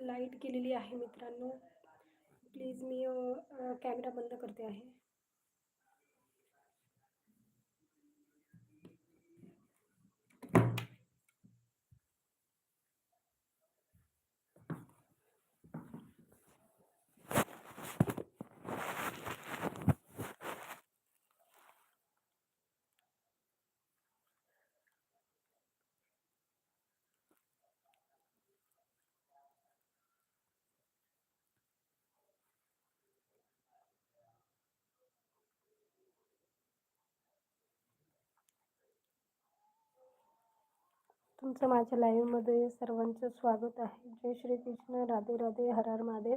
Light गेलेली आहे मित्रांनो. प्लीज मी कॅमेरा बंद करते आहे. तुमचं माझ्या लाईव्हमध्ये सर्वांचं स्वागत आहे. जय श्री कृष्ण राधे. राधे हरार महादेव.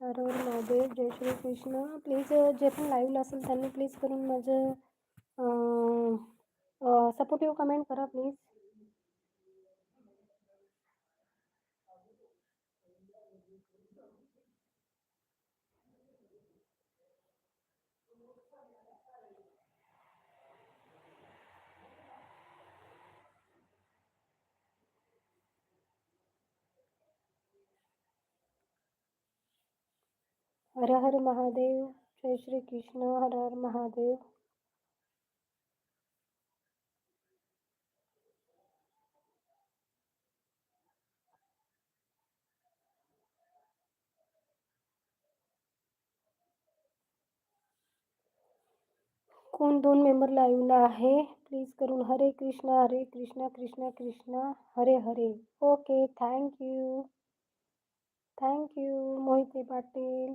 हर हर महादेव. जय श्री कृष्ण प्लीज जे पण लाईव्हला असेल त्यांनी प्लीज करून माझं सपोर्टिव्ह कमेंट करा प्लीज हर हर महादेव, जय श्री कृष्ण, हर हर महादेव। कोण दोन मेंबर लाईव्हला आहे? प्लीज़ करून हरे कृष्णा हरे Krishna Krishna Krishna, Hare Hare. Okay thank you thank you Mohite Patil.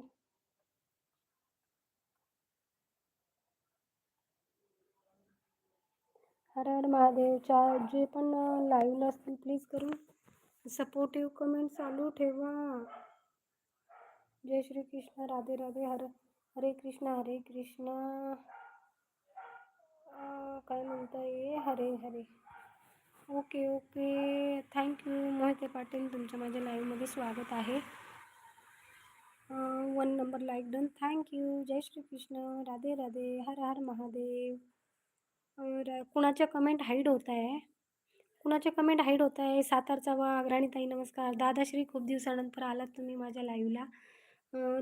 Har Har महादेवच्या जे पण लाईव्हला असतील प्लीज करून सपोर्टिव्ह कमेंट चालू ठेवा. जय श्री कृष्ण राधे राधे हर हरे कृष्ण हरे कृष्ण. काय म्हणता ये Hare Hare. Okay okay. Thank you Mohite Patil तुमच्या माझ्या लाईव्हमध्ये स्वागत आहे. One number like done thank you जय श्री कृष्ण राधे राधे हर हर महादेव. कुणाच्या कमेंट हाईड होत आहे? कुणाच्या कमेंट हाईड होत आहे? सातारचा वा राणीताई नमस्कार. दादाश्री खूप दिवसानंतर आलात तुम्ही माझ्या लाईव्हला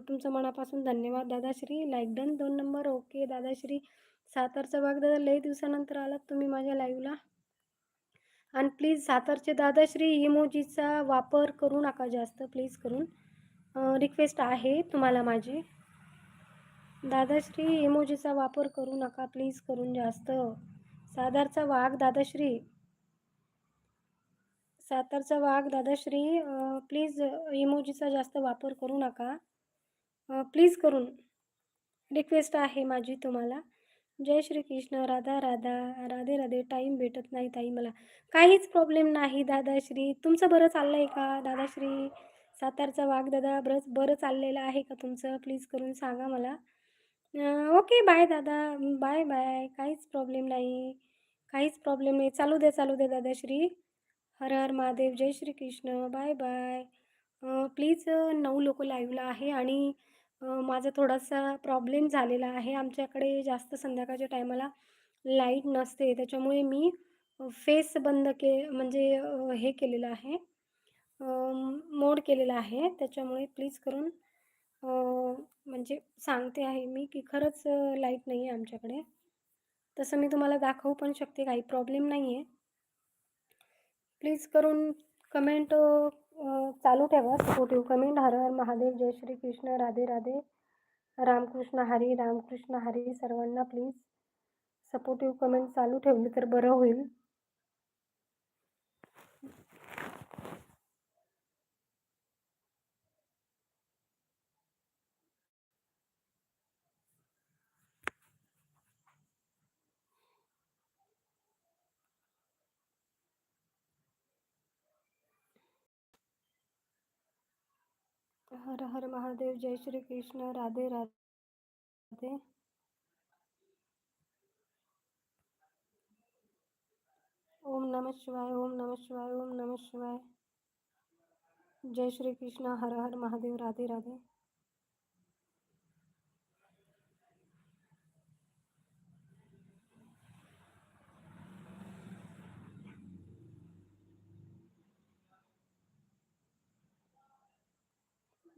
तुमचं मनापासून धन्यवाद. दादाश्री लाईक डन दोन नंबर ओके दादाश्री सातारचा वाघ दादा लई दिवसानंतर आलात तुम्ही माझ्या लाईव्हला आणि प्लीज सातारचे दादाश्री इमोजीचा वापर करू नका जास्त. प्लीज करून. रिक्वेस्ट आहे तुम्हाला माझी. दादाश्री इमोजीचा वापर करू नका प्लीज करून जास्त. सातारचा वाघ दादाश्री. सातारचा वाघ दादाश्री प्लीज इमोजीचा जास्त वापर करू नका. प्लीज करून. रिक्वेस्ट आहे माझी तुम्हाला. जय श्री कृष्ण राधा राधा राधे राधे टाईम भेटत नाही ताई मला. काहीच प्रॉब्लेम नाही दादाश्री. तुमचं बरं चाललं आहे का दादाश्री? सातारचा वाघ दादा बरंच बरं चाललेलं आहे का तुमचं? प्लीज करून सांगा मला. ओके बाय दादा. Bye bye. काहीच प्रॉब्लेम नाही. काहीच प्रॉब्लेम नाही. चालू दे चालू दे दादाश्री हर हर महादेव. जय Shri Krishna. Bye bye. Please नऊ लोक लाईव्हला आहे आणि माझा थोडासा प्रॉब्लेम झालेला आहे. आमच्याकडे जास्त संध्याकाळच्या टायमाला लाइट नसते. त्याच्यामुळे मी फेस बंद के म्हणजे हे केलेलं आहे. मोड केलेला आहे. त्याच्यामुळे प्लीज करून म्हणजे सांगते आहे मी की खरंच लाइट नाही आहे आमच्याकडे. तसं मी तुम्हाला दाखवू पण शकते काही प्रॉब्लेम नाही आहे प्लीज करून कमेंट चालू ठेवा. Supportive comment Har Har Mahadev. जय श्री कृष्ण. राधे राधे. रामकृष्ण हरी रामकृष्ण हरी सर्वांना प्लीज सपोर्टिव्ह कमेंट चालू ठेवली तर बरं होईल. हर हर महादेव। जय श्री कृष्ण। राधे राधे। ओम नमः शिवाय, ओम नमः शिवाय, ओम नमः शिवाय। जय श्री कृष्ण। हर हर महादेव। राधे राधे।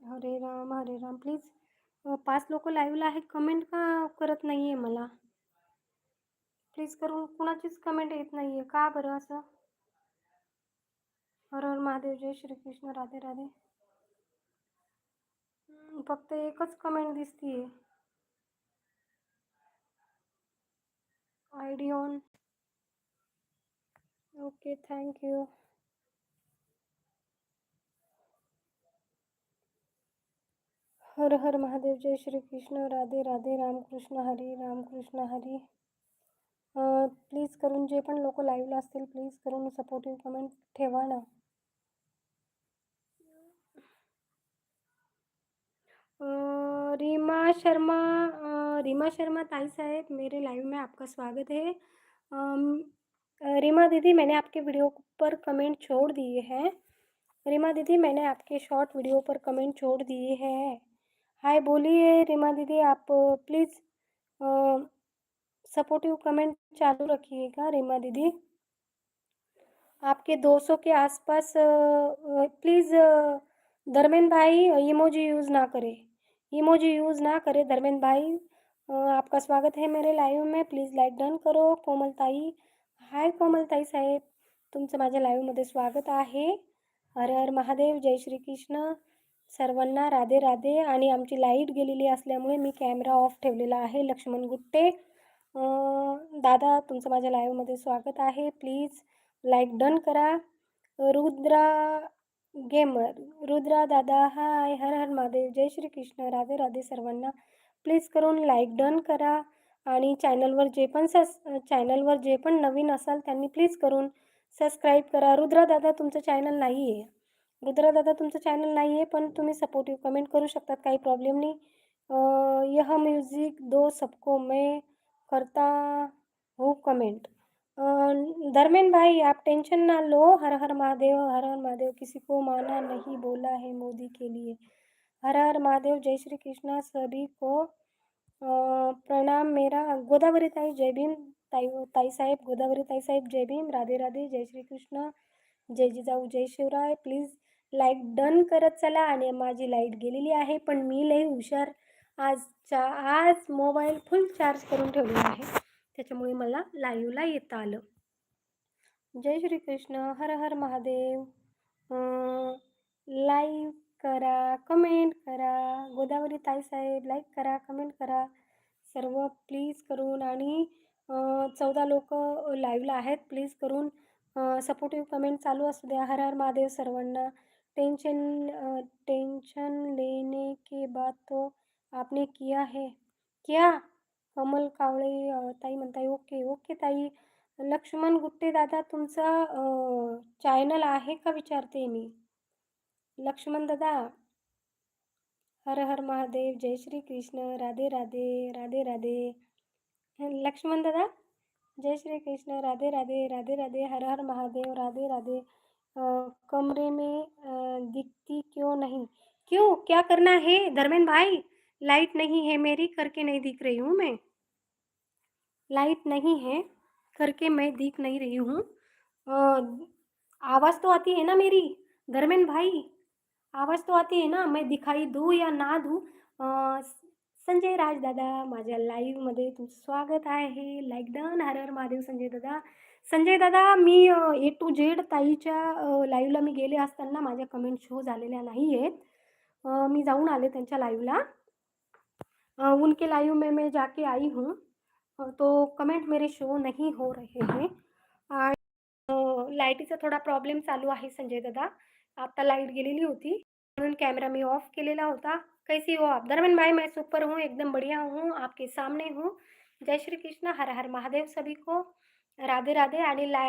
हरे राम हरे राम प्लीज़ पाच लोक लाईव्हला आहेत. कमेंट का करत आहे मला? प्लीज़ कुणाचीच कमेंट येत नाही आहे का बरं असं? हर हर महादेव जय श्रीकृष्ण राधे राधे. हम्म, फक्त एकच कमेंट दिसतीये. I D on okay thank you Har Har Mahadev. Jai Shri Krishna. Radhe Radhe. Ramkrishna Hari Ramkrishna Hari. Please करून जे पण लोक लाईव्हला असतील प्लीज़ करून सपोर्टिव्ह कमेंट ठेवा ना. रीमा शर्मा रीमा शर्मा ताई साहेब, मेरे लाइव में आपका स्वागत है। रीमा दीदी, मैंने आपके वीडियो पर कमेंट छोड़ दिए हैं। रीमा दीदी, मैंने आपके शॉर्ट वीडियो पर कमेंट छोड़ दिए हैं। हाय बोलिए रिमा दीदी आप प्लीज़ सपोर्टिव कमेंट चालू रखिएगा रिमा दीदी। आपके 200 के आसपास प्लीज़ धर्मेंद्र भाई इमोजी यूज़ ना करें। इमोजी यूज़ ना करें धर्मेंद्र भाई। आपका स्वागत है मेरे लाईव्ह में। प्लीज लाईक डन करो। कोमलताई हाय कोमलताई साहेब। तुमचं माझ्या लाईव्हमध्ये स्वागत आहे। हर हर महादेव जय श्री कृष्ण। सर्वांना राधे राधे. आणि आमची लाइट गेलेली असल्यामुळे मी कॅमेरा ऑफ ठेवलेला आहे. लक्ष्मण गुट्टे दादा तुमचं माझ्या लाईव्हमध्ये स्वागत आहे. प्लीज लाईक डन करा. रुद्रा गेमर. रुद्रा दादा हाय. हर हर महादेव. जय श्री कृष्ण. राधे राधे सर्वांना. प्लीज करून लाईक डन करा. आणि चॅनलवर जे पण सस चॅनलवर जे पण नवीन असाल त्यांनी प्लीज करून सबस्क्राईब करा. रुद्रा दादा तुमचं चॅनल नाही आहे रुद्रा दादा तुमचं चॅनल नाही आहे पण तुम्ही सपोर्टिव्ह कमेंट करू शकतात काही प्रॉब्लेम नाही. यह म्यूज़िक दो सबको मैं करता हूँ कमेंट धर्मेंद्र भाई आप टेंशन ना लो हर हर महादेव हर हर महादेव किसी को माना नहीं बोला है मोदी के लिए। हर हर महादेव जय श्री कृष्णा सभी को प्रणाम मेरा। गोदावरी ताई जय भीम। ताई ताई साहेब गोदावरी ताई साहेब जय भीम। राधे राधे जय श्री कृष्ण। जय जिजाऊ जय शिवराय प्लीज लाईक डन करत चला आणि माझी लाइट गेलेली आहे. पण मी लई हुशार आजच्या आज मोबाईल फुल चार्ज करून ठेवलेला आहे. त्याच्यामुळे मला लाईव्हला येता आलं. जय श्री कृष्ण हर हर महादेव. लाईव करा कमेंट करा. गोदावरी ताईसाहेब लाईक करा कमेंट करा. सर्व प्लीज करून आणि चौदा लोक लाईव्हला आहेत. प्लीज करून सपोर्टिव्ह कमेंट चालू असू द्या. हर हर महादेव सर्वांना. टेंशन टेंशन लेने के बाद तो आपने किया है। क्या? कमल कावळे ताई म्हणताय ओके ओके ताई. लक्ष्मण गुट्टे दादा तुमचा चॅनल आहे का विचारते मी? लक्ष्मण दादा हर हर महादेव जय श्री कृष्ण राधे राधे राधे राधे. लक्ष्मण दादा जय श्री कृष्ण राधे राधे राधे राधे हर हर महादेव राधे राधे. कमरे में दिखती क्यों नहीं? क्यों? क्या करना है? धर्मेंद्र भाई, लाइट नहीं है मेरी करके नहीं दिख रही हूँ मैं। लाइट नहीं है करके मैं दिख नहीं रही हूँ। आवाज़ तो आती है ना मेरी? धर्मेंद्र भाई, आवाज़ तो आती है ना? मैं दिखाई दूँ या ना दूँ? संजय राज दादा, माझ्या लाईव्हमध्ये तुमचं स्वागत आहे. लाईक डन हर हर महादेव संजय दादा. संजय दादा, मी ए टू जेड ताईच्या लाईव्हला मी गेले असताना माझ्या कमेंट शो झालेल्या नाही आहेत मी जाऊन आले त्यांच्या उनके लाइव में मैं जाके आई हूँ. तो कमेंट मेरे शो नहीं हो रहे हैं. आणि लाईटीचा थोडा प्रॉब्लेम चालू आहे संजय दादा. आता लाईट गेलेली होती. म्हणून कॅमेरा मी ऑफ़ केलेला होता. कैसी हो आप? धर्मेंद्र भाई, मैं सुपर हूँ, एकदम बढ़िया हूँ, आपके सामने हूँ. जय श्री कृष्ण, हर हर महादेव सभी को. राधे राधे आणि ला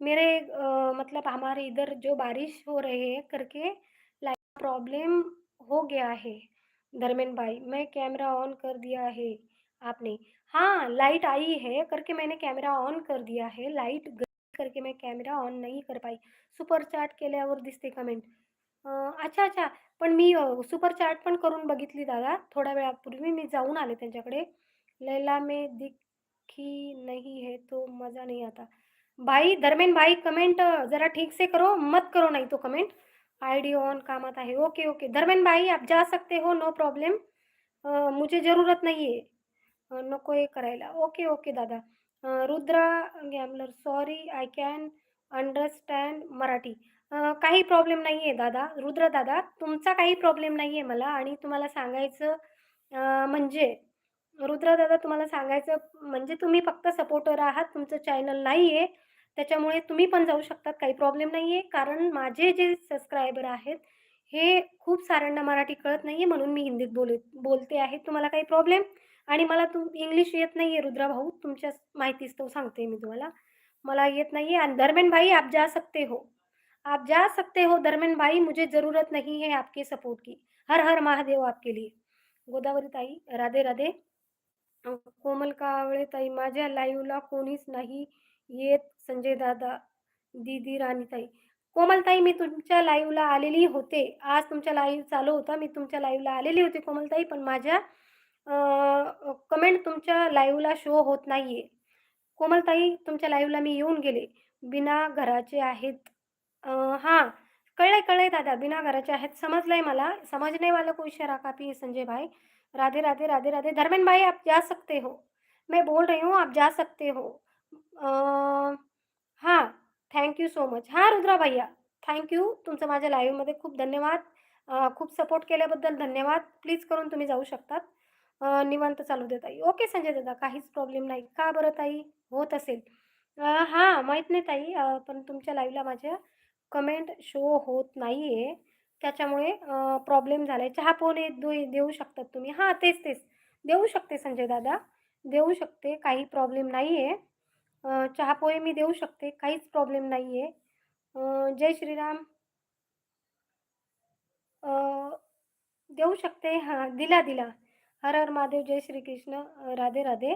मेरे अ, मतलब हमारे इधर जो बारिश हो रहे है करके लाइट प्रॉब्लम हो गया है। धर्मेंद्र भाई मैं कैमरा ऑन कर दिया है आपने। हाँ लाइट आई है करके मैंने कैमरा ऑन कर दिया है। लाइट करके मैं कॅमेरा ऑन नाही कर पाई। सुपर चॅट केल्यावर दिसते कमेंट अच्छा अच्छा पण मी सुपर चॅट पण करून बघितली दादा. थोड्या वेळापूर्वी मी जाऊन आले त्यांच्याकडे. लैला में की नहीं है तो मज़ा नहीं आता. भाई धर्मेन भाई कमेंट ज़रा ठीक से करो मत करो नहीं तो कमेंट आई डी ऑन कामात आहे. ओके ओके धर्मेन भाई आप जा सकते हो नो प्रॉब्लेम मुझे ज़रूरत नाही आहे नको हे करायला. ओके ओके दादा. Rudra गॅमलर sorry I can understand Marathi. काही प्रॉब्लेम नाही आहे दादा. रुद्र दादा तुमचा काही प्रॉब्लेम नाही आहे मला आणि तुम्हाला सांगायचं म्हणजे रुद्रदादा तुम्हाला सांगायचं म्हणजे तुम्ही फक्त सपोर्टर आहात तुमचं चॅनल नाही आहे त्याच्यामुळे तुम्ही पण जाऊ शकतात काही प्रॉब्लेम नाही आहे कारण माझे जे सबस्क्रायबर आहेत हे खूप साऱ्यांना मराठी कळत नाही आहे म्हणून मी हिंदीत बोल बोलते आहे. तुम्हाला काही प्रॉब्लेम आणि मला तुम इंग्लिश येत नाही आहे रुद्रा भाऊ. तुमच्या माहितीच तो सांगते मी तुम्हाला. मला येत नाही आहे आणि धर्मेन भाई आप जा सकते हो. आप जा सकते हो धर्मेन भाई. मुझे ज़रूरत नहीं है आपके सपोर्ट की. हर हर महादेव आपके लिए. गोदावरी ताई राधे राधे. कोमल कावळे ताई माझ्या लाईव्हला कोणीच नाही येत संजय दादा दीदी राणीताई कोमलताई मी तुमच्या लाईव्हला आलेली होते. आज तुमच्या लाईव्ह चालू होता. मी तुमच्या लाईव्हला आलेली होती कोमलताई पण माझ्या कमेंट तुमच्या लाईव्हला शो होत नाही आहे कोमलताई तुमच्या लाईव्हला मी येऊन गेले. बिना घराचे आहेत. हां. कळलंय कळलंय दादा बिना घराचे आहेत. समजलंय मला. समझने वाला को इशारा काफी संजय भाई? राधे राधे राधे राधे। धर्मेन भाई, आप जा सकते हो। मैं बोल रही हूँ, आप जा सकते हो। हाँ थँक्यू सो मच हाँ, रुद्रा भैया थैंक थँक्यू तुमचं माझ्या लाईव्हमध्ये खूप धन्यवाद। खूप सपोर्ट केल्याबद्दल धन्यवाद। प्लीज़ करून तुम्ही जाऊ शकतात। निवांत चालू दे ताई। ओके संजय दादा, काहीच प्रॉब्लेम नाही। का बरं ताई? होत असेल। हाँ, माहीत नाही ताई पण तुमच्या लाईव्हला माझ्या कमेंट शो होत नाही आहे त्याच्यामुळे प्रॉब्लेम झाला आहे चहा पोहे दे देऊ शकतात तुम्ही. हां तेच तेच. देऊ शकते संजय दादा. देऊ शकते. काही प्रॉब्लेम नाही आहे चहा पोहे मी देऊ शकते. काहीच प्रॉब्लेम नाही आहे जय श्रीराम. देऊ शकते. हां दिला दिला. हर हर महादेव जय श्री कृष्ण राधे राधे.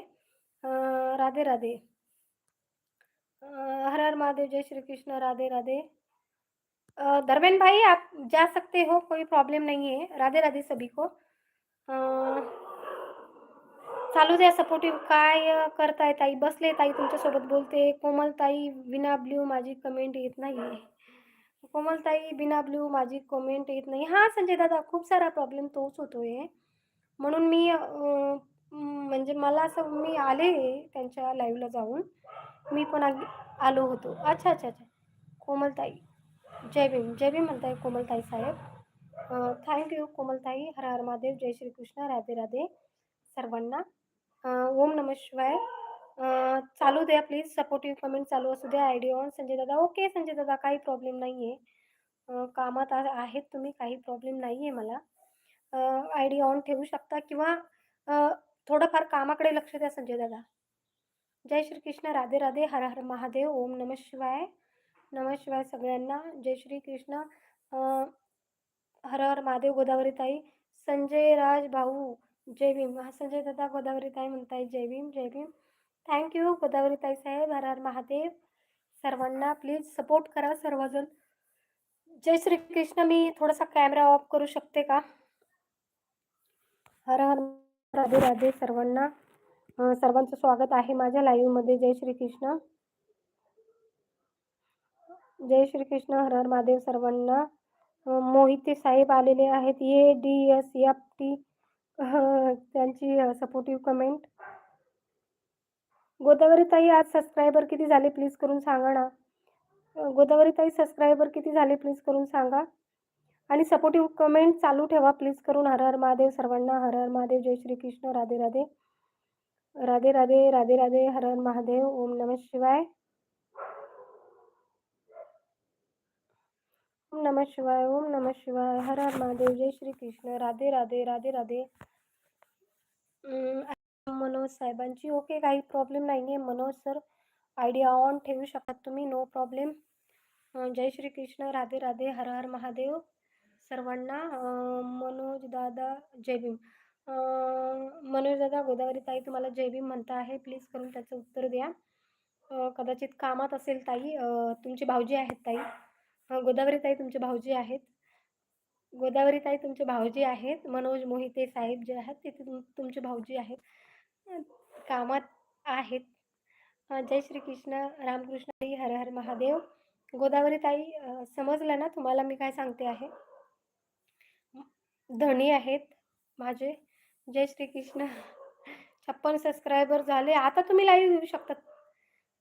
राधे राधे. हर हर महादेव जय श्री कृष्ण राधे राधे. धर्मेन भाई आप जा सकते हो कोई प्रॉब्लेम नहीं है. राधे राधे सभी को. चालू द्या सपोर्टिव्ह काय करताय ताई? बसले ताई तुमच्यासोबत बोलते. कोमल ताई बिना ब्ल्यू माझी कमेंट येत नाही कोमल ताई बिना ब्ल्यू माझी कमेंट येत नाही. हां संजय दादा खूप सारा प्रॉब्लेम तोच होतो आहे म्हणून मी म्हणजे मला असं मी आले त्यांच्या लाईव्हला जाऊन. मी पण आलो होतो. अच्छा अच्छा अच्छा. कोमलताई जय भीम जय भीम म्हणताय कोमलताई साहेब. थँक्यू कोमलताई हर हर महादेव जय श्रीकृष्ण राधे राधे सर्वांना. ओम नम शिवाय. चालू द्या प्लीज सपोर्टिव्ह कमेंट चालू असू द्या आय ऑन संजय दादा. ओके संजय दादा काही प्रॉब्लेम नाही आहे कामात आहेत तुम्ही काही प्रॉब्लेम नाही आहे मला आय ऑन ठेवू शकता किंवा थोडंफार कामाकडे लक्ष द्या संजय दादा. जय श्रीकृष्ण राधे राधे हर हर महादेव ओम नम शिवाय. नमस्कार सगळ्यांना. जय श्री कृष्ण हर हर महादेव गोदावरी ताई संजय राज भाऊ जय भीम. हा संजय दादा गोदावरी ताई म्हणताय. जय भीम जय भीम. थँक्यू गोदावरी ताई साहेब. हर हर महादेव. सर्वांना प्लीज सपोर्ट करा सर्वजण. जय श्री कृष्ण मी थोडासा कॅमेरा ऑफ करू शकते का? हर हर राधे राधे सर्वांना. सर्वांचं स्वागत आहे माझ्या लाईव्हमध्ये जय श्री कृष्ण जय श्री कृष्ण हर हर महादेव सर्वांना. मोहिते साहेब आलेले आहेत. A D S F T त्यांची सपोर्टिव्ह कमेंट गोदावरी ताई आज सबस्क्रायबर किती झाले? प्लीज करून सांगा ना. गोदावरी ताई सबस्क्रायबर किती झाले? प्लीज करून सांगा. आणि सपोर्टिव्ह कमेंट चालू ठेवा. प्लीज करून हर हर महादेव सर्वांना. हर हर महादेव जय श्री कृष्ण राधे राधे. राधे राधे राधे राधे हर हर महादेव. ओम नमः शिवाय. नमः शिवाय ओम नमः शिवाय हर हर महादेव जय श्री कृष्ण राधे राधे राधे राधे. मनोज साहेबांची ओके काही प्रॉब्लेम नाही आहे मनोज सर आयडिया ऑन ठेवू शकतात तुम्ही? नो प्रॉब्लेम जय श्री कृष्ण राधे राधे हर हर महादेव सर्वांना. मनोज दादा जय भीम. मनोज दादा गोदावरी ताई तुम्हाला जय भीम म्हणता आहे. प्लीज करून त्याचं उत्तर द्या. कदाचित कामात असेल ताई. तुमची भाऊजी आहेत ताई. गोदावरी ताई तुमचे भाऊजी आहेत. गोदावरी ताई तुमचे भाऊजी आहेत. मनोज मोहिते साहेब जे आहेत ते तुम तुमचे भाऊजी आहेत. कामात आहेत. जय श्री कृष्ण रामकृष्ण हर हर महादेव. गोदावरी ताई समजलं ना तुम्हाला मी काय सांगते आहे? धनी आहेत माझे. जय श्री कृष्ण छप्पन सबस्क्रायबर झाले. आता तुम्ही लाईव्ह घेऊ शकतात.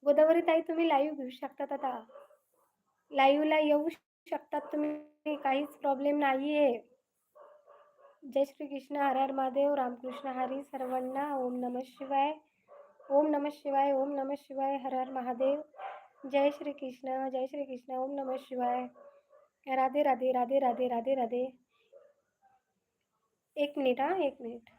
गोदावरी ताई तुम्ही लाईव्ह घेऊ शकतात आता. लाईव्हला येऊ शकतात तुम्ही काहीच प्रॉब्लेम नाही आहे जय श्रीकृष्ण. हर हर महादेव. रामकृष्ण हरी. सर्वांना ओम नम शिवाय. ओम नम शिवाय. ओम नम शिवाय. हर हर महादेव. जय श्री कृष्ण जय श्री कृष्ण ओम नम शिवाय. राधे राधे राधे राधे राधे राधे. एक मिनिट हां एक मिनिट